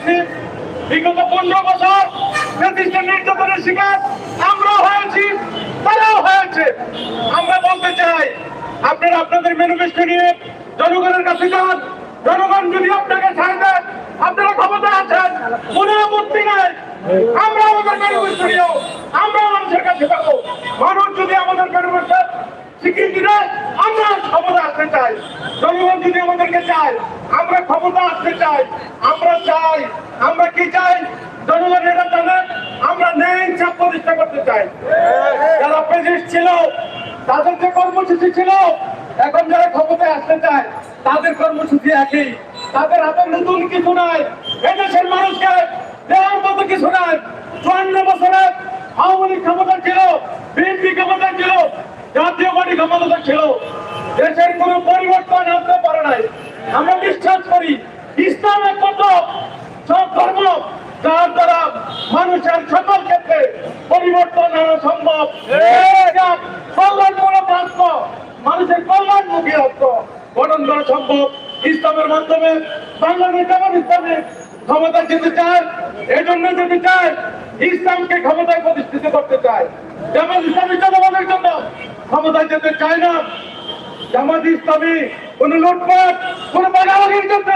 আন্দোলন বিগত পনেরো বছর নির্দিষ্ট নির্যাতনের শিকার আমরাও হয়েছি, তারাও হয়েছে। আমরা বলতে চাই, আপনারা আপনাদের ম্যানিফেস্টো নিয়ে জনগণের কাছে যান। জনগণ যদি আপনাকে ছাড় দেন আপনারা ক্ষমতা আছেন। কোনো আপত্তি নাই। আমরা আমাদের ম্যানিফেস্টো নিয়েও আমরা মানুষের কাছে যাব। মানুষ যদি আমাদের ম্যানিফেস্টো স্বীকৃতি দেয়, আমরা ক্ষমতা আসতে চাই। যদি আমাদেরকে চায়, আমরা ক্ষমতা আসতে চাই, আমরা চাই, আমরা কি চাই? জনগণ এটা আমরা ন্যায় প্রতিষ্ঠা করতে চাই। যারা ছিল, তাদের যে কর্মসূচি ছিল, এখন যারা ক্ষমতায় আসতে চায়, তাদের কর্মসূচি একই। তাদের হাতে নতুন কিছু নাই। এদেশের মানুষকে দেওয়ার মতো কিছু নাই। চুয়ান্ন বছরে আওয়ামী লীগ ক্ষমতা ছিল বিএনপি ক্ষমতা ছিল জাতীয় পার্টি ক্ষমতা ছিল দেশের কোনো পরিবর্তন আনতে পারে নাই আমরা বিশ্বাস করি ইসলাম একমাত্র সব ধর্ম যার দ্বারা মানুষের সকল ক্ষেত্রে পরিবর্তন আনা সম্ভব এটা কল্যাণমূলক রাষ্ট্র মানুষের কল্যাণমুখী রাষ্ট্র গঠন করা সম্ভব ইসলামের মাধ্যমে ক্ষমতা যেতে চায় এই জন্য যেতে চায়, ইসলামকে ক্ষমতায় প্রতিষ্ঠিত করতে চায়। যেমন ইসলামী জনগণের জন্য যেতে চায় না। জামাত ইসলামী কোন লুটপাট, কোন জন্য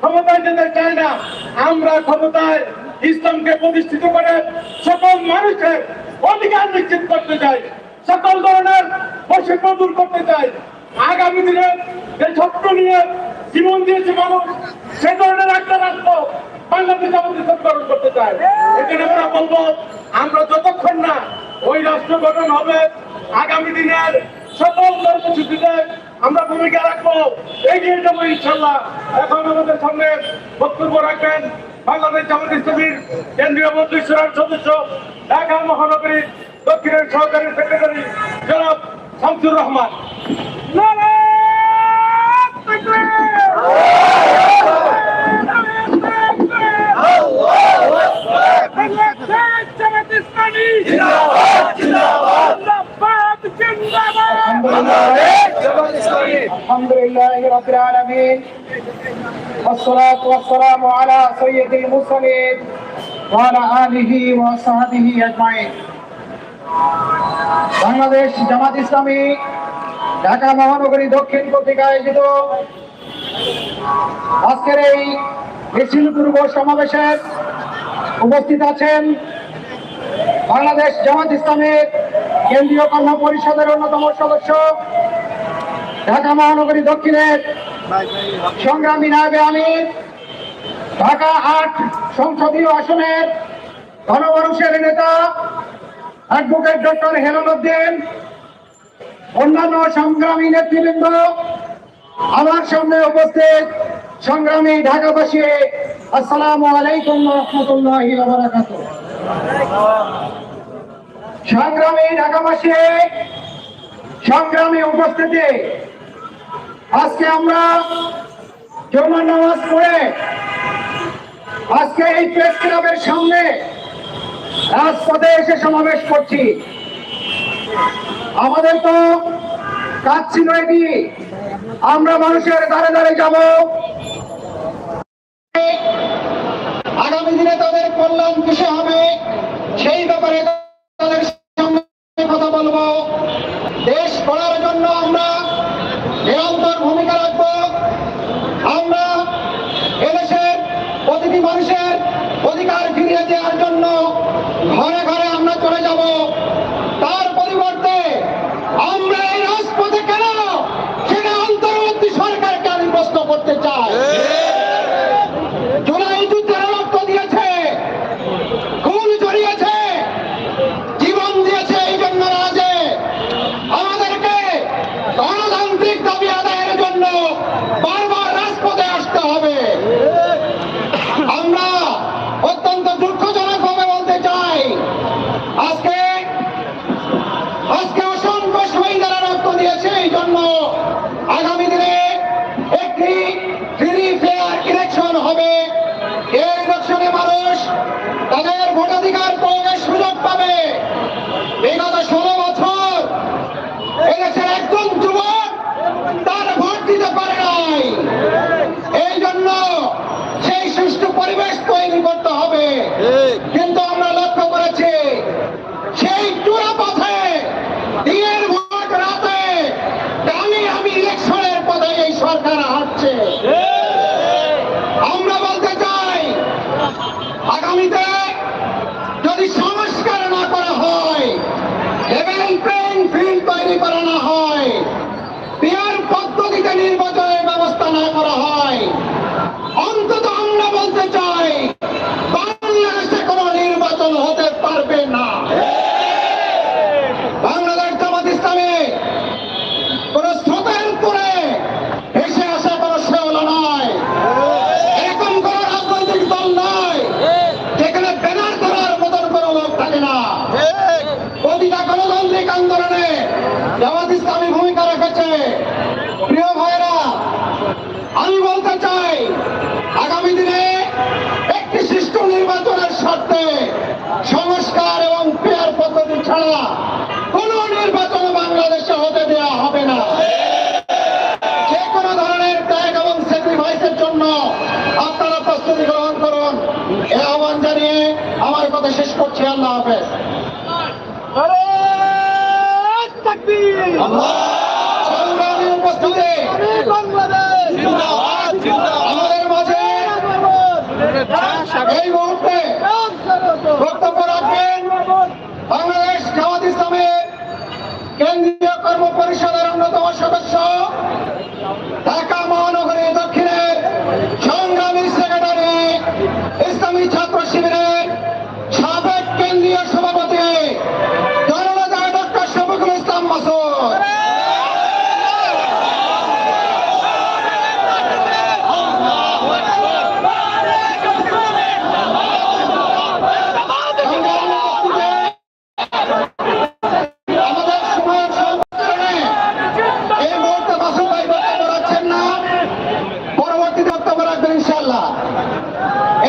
ক্ষমতায় যেতে চায় না। আমরা ক্ষমতায় ইসলামকে প্রতিষ্ঠিত করে সকল মানুষের অধিকার নিশ্চিত করতে চাই, সকল ধরনের বৈষম্য দূর করতে চাই। আগামী দিনে যে স্বপ্ন নিয়ে জীবন দিয়েছে মানুষ সে ধরনের একটা রাষ্ট্র বাংলাদেশ আমাদের সংস্করণ করতে চায়। এখানে আমরা বলব, আমরা যতক্ষণ না ওই রাষ্ট্র গঠন হবে, আগামী দিনের সকল কর্মসূচিতে আমরা ভূমিকা রাখব। এগিয়ে যাব ইনশাল্লাহ। এখন আমাদের সামনে বক্তব্য রাখবেন বাংলাদেশ জামাত ইসলামীর কেন্দ্রীয় মন্ত্রিসভার সদস্য, ঢাকা মহানগরী দক্ষিণের সহকারী সেক্রেটারি জনাব শামসুর রহমান। الحمد لله رب العالمين والصلاة والسلام على سيد المرسلين وعلى آله وصحبه أجمعين বাংলাদেশ জামাত ইসলামী ঢাকা মহানগরী দক্ষিণ কর্তৃক আয়োজিত আজকের এই মিছিল পূর্ব সমাবেশের উপস্থিত আছেন বাংলাদেশ জামাত ইসলামের কেন্দ্রীয় কর্ম পরিষদের অন্যতম সদস্য, ঢাকা মহানগরী দক্ষিণের সংগ্রামী নায়বে আমির ঢাকা আট সংসদীয় আসনের গণমানুষের নেতা, অ্যাডভোকেট ডক্টর হেলাল উদ্দিন, অন্যান্য সংগ্রামী নেতৃবৃন্দ, আমার সামনে উপস্থিত সংগ্রামী ঢাকাবাসী, আসসালামু আলাইকুম রহমতুল্লাহ বারাকাতুহ। সংগ্রামী ঢাকাবাসী, সংগ্রামী উপস্থিতি। আজকে আমরা জমা নামাজ পড়ে আজকে এই প্রেস ক্লাবের সামনে রাজপথে এসে সমাবেশ করছি। আমাদের তো কাজ ছিল এটি। আমরা মানুষের দ্বারে দ্বারে যাব। আগামী তাদের কল্যাণ কিসে হবে। সেই ব্যাপারে তাদের সঙ্গে কথা বলব। দেশ করার জন্য আমরা নিরন্তর ভূমিকা রাখব। আমরা এদেশের প্রতিটি মানুষের অধিকার ফিরিয়ে দেওয়ার জন্য ঘরে ঘরে সদস্য ঢাকা মহানগরী দক্ষিণের সংগ্রামী সেক্রেটারি ইসলামী ছাত্র শিবিরের সাবেক কেন্দ্রীয় সভাপতি জননেতা ডক্টর শফিকুল ইসলাম মাসুদ সংগ্রামী উপস্থিতি, আমাদের সময়ের সংকটনে এই মুহূর্তে মাসুদ ভাই বক্তব্য রাখছেন না পরবর্তী বক্তব্য রাখবেন ইনশাল্লাহ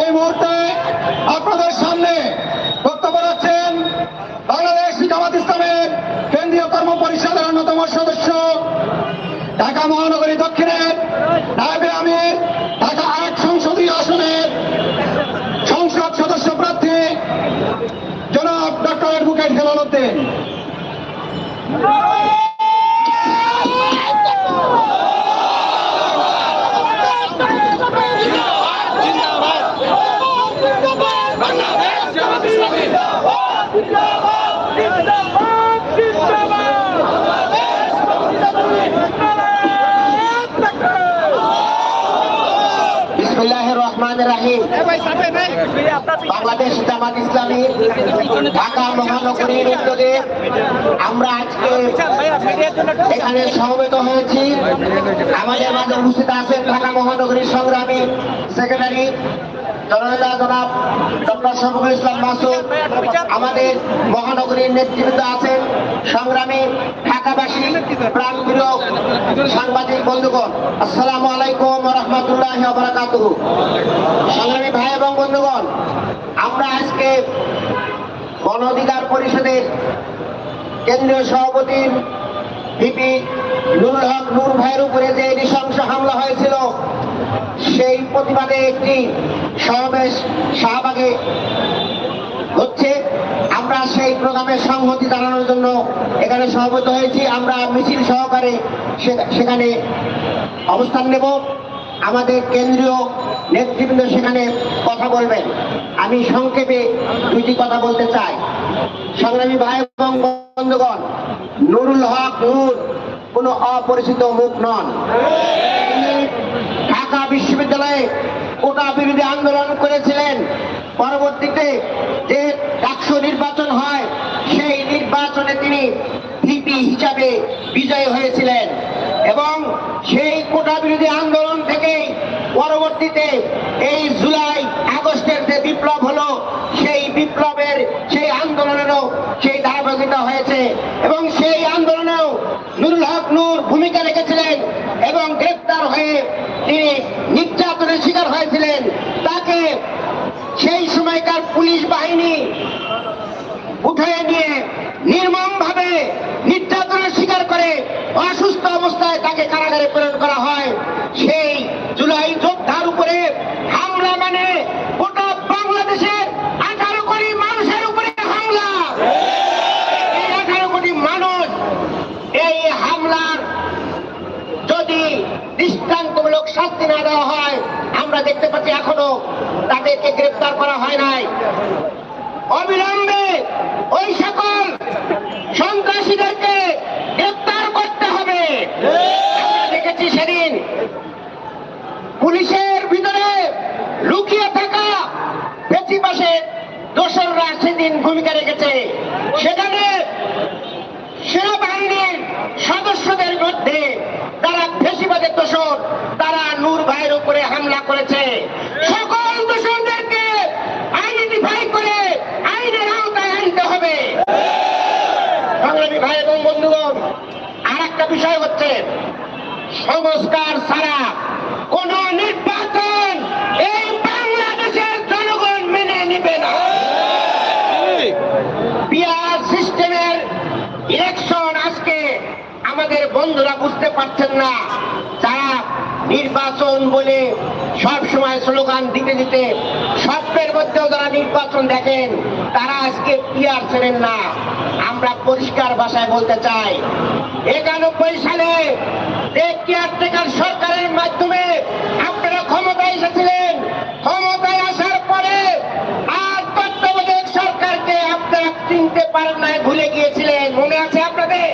এই মুহূর্তে আপনাদের সামনে বক্তব্য রাখছেন বাংলাদেশ জামাত ইসলামের কেন্দ্রীয় কর্ম পরিষদের অন্যতম সদস্য ঢাকা মহানগরী দক্ষিণের নায়বে আমির ঢাকা আট সংসদীয় আসনের সংসদ সদস্য প্রার্থী জনাব ডক্টর অ্যাডভোকেট হেলাল উদ্দিন বিসমুল্লাহ রহমান রাহিম বাংলাদেশ জামাত ইসলামী, ঢাকা মহানগরীর উদ্যোগে আমরা আজকে এখানে সমবেত হয়েছি। আমাদের মাঝে উপস্থিত আছেন ঢাকা মহানগরীর সংগ্রামী সেক্রেটারি জননেতা জনাব ডক্টর আমাদের মহানগরীর নেতৃবৃন্দ আছেন সংগ্রামী ঢাকাবাসী সাংবাদিক বন্ধুগণ, আসসালামু আলাইকুম ভাই এবং বন্ধুগণ, আমরা আজকে গণ অধিকার পরিষদের কেন্দ্রীয় সভাপতি ভিপি নুরুল হক নূর ভাইয়ের উপরে যে নৃশংস হামলা হয়েছিল সেই প্রতিবাদে একটি সমাবেশ শাহবাগে হচ্ছে। আমরা সেই প্রোগ্রামে সংহতি জানানোর জন্য এখানে সমাবেত হয়েছি। আমরা মিছিল সহকারে সেখানে অবস্থান নেব। আমাদের কেন্দ্রীয় নেতৃবৃন্দ সেখানে কথা বলবেন। আমি সংক্ষেপে দুইটি কথা বলতে চাই। সংগ্রামী ভাই এবং বন্ধুগণ, নুরুল হক নূর কোন অপরিচিত মুখ নন। ঢাকা বিশ্ববিদ্যালয়ে কোটা বিরোধী আন্দোলন করেছিলেন। পরবর্তীতে যে ডাকসু নির্বাচন হয়, সেই নির্বাচনে তিনি ভিপি হিসাবে বিজয়ী হয়েছিলেন। এবং সেই কোটা বিরোধী আন্দোলন থেকে পরবর্তীতে এই জুলাই আগস্টের যে বিপ্লব হলো, সেই বিপ্লবের, সেই আন্দোলনেরও, সেই ধারাবাহিকতা হয়েছে। এবং সেই আন্দোলনেও নুরুল হক নূর ভূমিকা রেখেছিলেন এবং গ্রেপ্তার হয়ে তিনি নির্যাতনের শিকার হয়েছিলেন। তাকে সেই সময়কার পুলিশ বাহিনী উঠে নিয়ে নির্মম ভাবে নির্যাতনের শিকার করে অসুস্থ অবস্থায় তাকে কারাগারে প্রেরণ করা হয়। সেই জুলাই যোদ্ধার উপরে হামলা মানে গোটা বাংলাদেশের আঠারো কোটি মানুষের উপরে হামলা এই আঠারো কোটি মানুষ এই হামলার যদি দৃষ্টান্তমূলক শাস্তি না দেওয়া হয়। আমরা দেখতে পাচ্ছি এখনও তাদেরকে গ্রেপ্তার করা হয় নাই। অবিলম্বে ওই সকল সন্ত্রাসীদেরকে গ্রেপ্তার আমরা দেখেছি সেদিন পুলিশের ভিতরে লুকিয়ে থাকা পেছি পাশে দোসররা সেদিন ভূমিকা রেখেছে। সেখানে ফেসিবাদের দোষর তারা নূর ভাইয়ের উপরে হামলা করেছে। সকল দোষরদেরকে আইডেন্টিফাই করে আইনের আওতায় আনতে হবে। সংগ্রামী ভাই এবং বন্ধুগণ আর একটা বিষয় হচ্ছে, সংস্কার ছাড়া কোন নির্বাচন এই বাংলাদেশের জনগণ মেনে নিবে না। পিয়ার সিস্টেমের ইলেকশন আজকে আমাদের বন্ধুরা বুঝতে পারছেন না। নির্বাচন বলে সব সময় স্লোগান দিতে দিতে স্বপ্নের মধ্যেও যারা নির্বাচন দেখেন, তারা আজকে পিয়ার ছেড়েন না। আমরা পরিষ্কার ভাষায় বলতে চাই, একানব্বই সালে কেয়ারটেকার সরকারের মাধ্যমে আপনারা ক্ষমতায় এসেছিলেন। ক্ষমতায় আসার পরে আর তত্ত্বাবধায়ক সরকারকে আপনারা চিনতে পারেন না ভুলে গিয়েছিলেন মনে আছে আপনাদের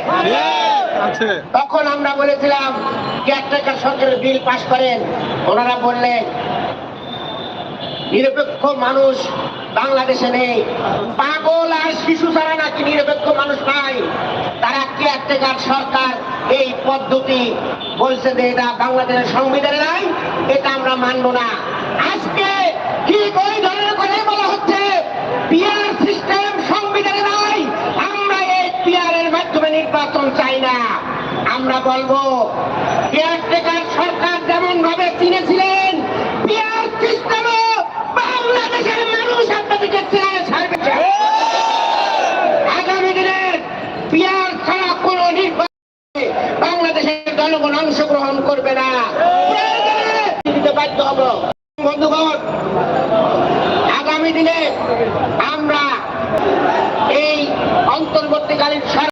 আছে তখন আমরা বলেছিলাম কেয়ারটেকার সরকারের বিল পাশ করেন। ওনারা বললেন, নিরপেক্ষ মানুষ বাংলাদেশে নেই। পাগল আর শিশু ছাড়া নাকি নিরপেক্ষ মানুষ নাই। তারা কেয়ারটেকার সরকার এই পদ্ধতি বলছে যে এটা বাংলাদেশের সংবিধানে নাই? এটা আমরা মানব না। আজকে ঠিক ওই ধরনের কথাই বলা হচ্ছে? পিয়ার সিস্টেম সংবিধানে নাই আমরা এই পিয়ারের মাধ্যমে নির্বাচন চাই না। আমরা বলব কেয়ারটেকার সরকার যেমন ভাবে চিনেছিলেন বাংলাদেশের মানুষ আপনাদেরকে চেয়ে ছাড়বে। আগামী দিনে পিয়ার ছাড়া কোন নির্বাচনে বাংলাদেশের জনগণ অংশগ্রহণ করবে না। দিতে বাধ্য হব। বন্ধুগণ, আগামী দিনে আমরা এই অন্তর্বর্তীকালীন সরকার